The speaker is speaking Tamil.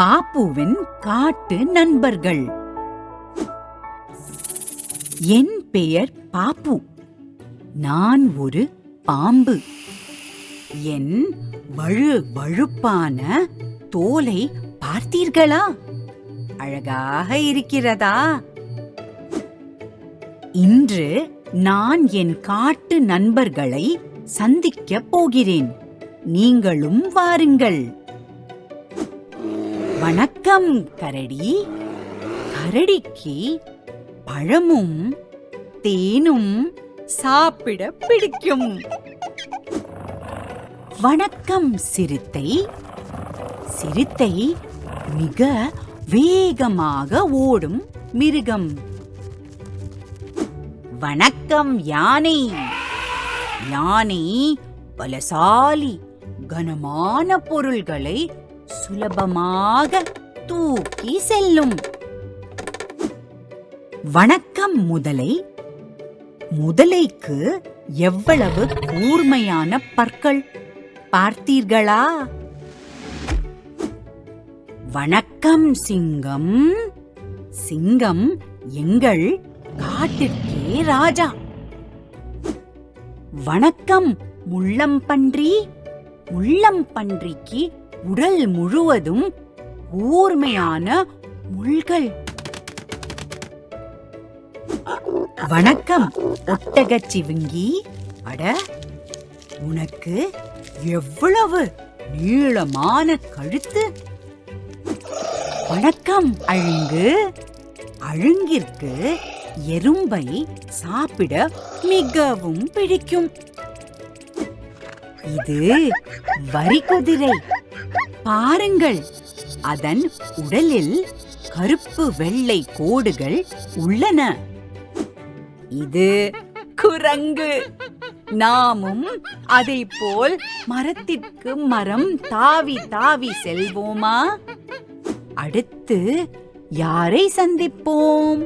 பாப்புவின் காட்டு நண்பர்கள். என் பெயர் பாப்பு. நான் ஒரு பாம்பு. என் வழு வழுப்பான தோலை பார்த்தீர்களா? அழகாக இருக்கிறதா? இன்று நான் என் காட்டு நண்பர்களை சந்திக்கப் போகிறேன். நீங்களும் வாருங்கள். வணக்கம் கரடி. கரடிக்கு பழமும் தேனும் சாப்பிட பிடிக்கும். வணக்கம் சிறுத்தை. சிறுத்தை மிக வேகமாக ஓடும் மிருகம். வணக்கம் யானை. யானை பலசாலி கனமான பொருள்களை சுலபமாக தூக்கி செல்லும். வணக்கம் முதலை. முதலைக்கு எவ்வளவு கூர்மையான பற்கள் பார்த்தீர்களா? வணக்கம் சிங்கம். சிங்கம் எங்கள் காட்டிற்கே ராஜா. வணக்கம் முள்ளம்பன்றி. முள்ளம்பன்றிக்கு உடல் முழுவதும் கூர்மையான முள்கள். வணக்கம் ஒட்டகச் சிவிங்கி. அட உனக்கு எவ்வளவு நீளமான கழுத்து? வணக்கம் அழுங்கு. அழுங்கிற்கு எறும்பை சாப்பிட மிகவும் பிடிக்கும். இது வரிகுதிரை பாருங்கள். அதன் உடலில் கருப்பு வெள்ளை கோடுகள் உள்ளன. இது குரங்கு. நாமும் அதை போல் மரத்திற்கு மரம் தாவி தாவி செல்வோமா? அடுத்து யாரை சந்திப்போம்?